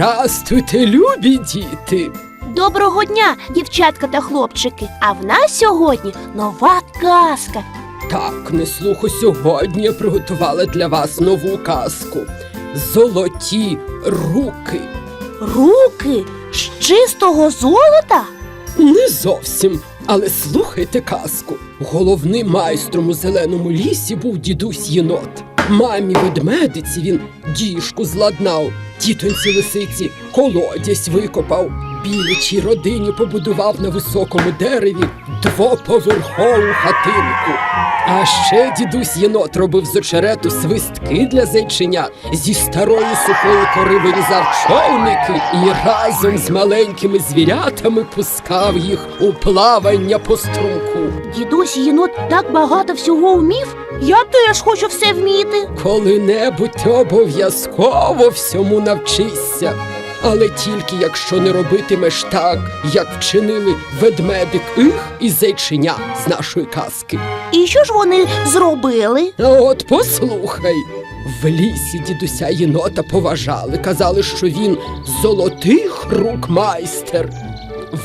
Здрастуйте, любі діти! Доброго дня, дівчатка та хлопчики. А в нас сьогодні нова казка. Так, неслухо сьогодні я приготувала для вас нову казку. Золоті руки. Руки з чистого золота? Не зовсім, але слухайте казку. Головним майстром у зеленому лісі був дідусь єнот. Мамі ведмедиці він діжку зладнав, тітоньці лисиці колодязь викопав. Білічій родині побудував на високому дереві двоповерхову хатинку. А ще дідусь єнот робив з очерету свистки для зайченят, зі старої сухої кори вирізав човники і разом з маленькими звірятами пускав їх у плавання по струмку. Дідусь єнот так багато всього вмів. Я теж хочу все вміти. Коли-небудь обов'язково всьому навчишся. Але тільки якщо не робитимеш так, як вчинили ведмедик Іх і зайченя з нашої казки. І що ж вони зробили? А от послухай. В лісі дідуся єнота поважали, казали, що він золотих рук майстер.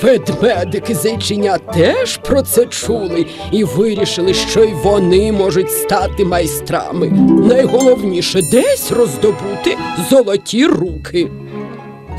Ведмедики зайченя теж про це чули і вирішили, що й вони можуть стати майстрами. Найголовніше десь роздобути золоті руки.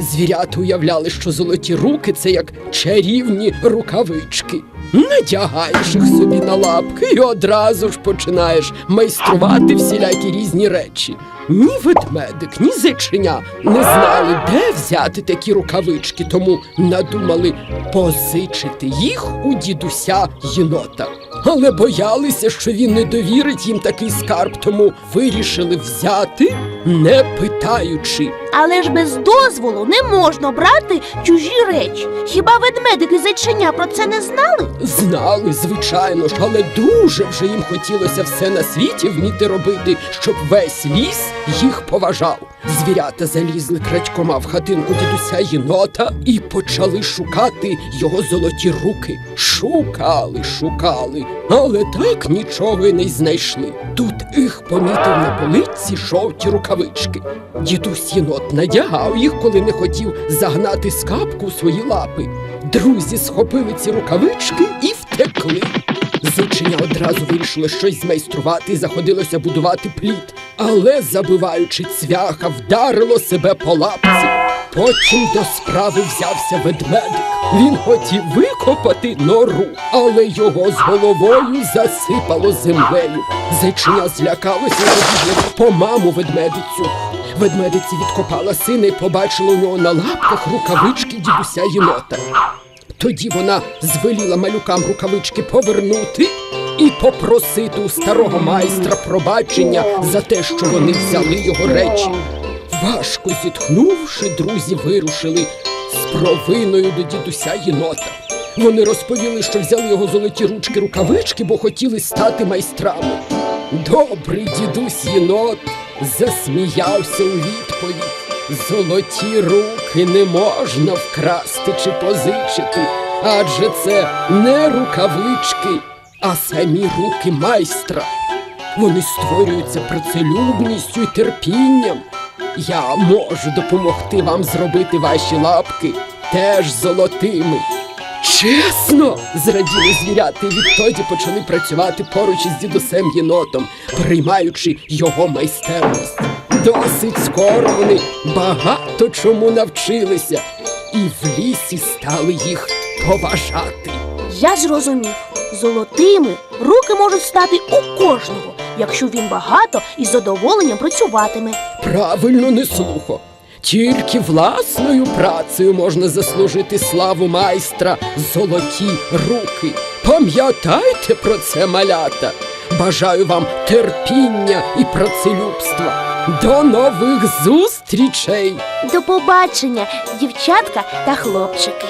Звірята уявляли, що золоті руки це як чарівні рукавички. Надягаєш їх собі на лапки і одразу ж починаєш майструвати всілякі різні речі. Ні ведмедик, ні зайченя не знали, де взяти такі рукавички, тому надумали позичити їх у дідуся єнота. Але боялися, що він не довірить їм такий скарб, тому вирішили взяти, не питаючи. Але ж без дозволу не можна брати чужі речі. Хіба ведмедики зайченя про це не знали? Знали, звичайно ж, але дуже вже їм хотілося все на світі вміти робити, щоб весь ліс їх поважав. Звірята залізли крадькома в хатинку дідуся єнота і почали шукати його золоті руки. Шукали, шукали, але так нічого й не знайшли. Тут їх помітив на полиці жовті рукавички. Дідусь єнот надягав їх, коли не хотів загнати скапку у свої лапи. Друзі схопили ці рукавички і втекли. Зученя одразу вирішило щось змайструвати заходилося будувати плід, але, забиваючи цвяха, вдарило себе по лапці. Потім до справи взявся ведмедик. Він хотів викопати нору, але його з головою засипало землею. Зайчиня злякалося і по маму ведмедицю. Ведмедиці відкопала сина і побачила у нього на лапках рукавички дідуся єнота. Тоді вона звеліла малюкам рукавички повернути і попросити у старого майстра пробачення за те, що вони взяли його речі. Важко зітхнувши, друзі вирушили з провиною до дідуся єнота. Вони розповіли, що взяли його золоті ручки рукавички, бо хотіли стати майстрами. Добрий дідусь єнот засміявся у відповідь. Золоті руки не можна вкрасти чи позичити, адже це не рукавички, а самі руки майстра. Вони створюються працелюбністю і терпінням. Я можу допомогти вам зробити ваші лапки теж золотими. Чесно, зраділи звірята і відтоді почали працювати поруч із дідусем єнотом, приймаючи його майстерність. Досить скоро вони багато чому навчилися, і в лісі стали їх поважати. Я зрозумів, золотими руки можуть стати у кожного, якщо він багато і з задоволенням працюватиме. Правильно не слухо. Тільки власною працею можна заслужити славу майстра золоті руки. Пам'ятайте про це, малята. Бажаю вам терпіння і працелюбства. До нових зустрічей! До побачення, дівчатка та хлопчики.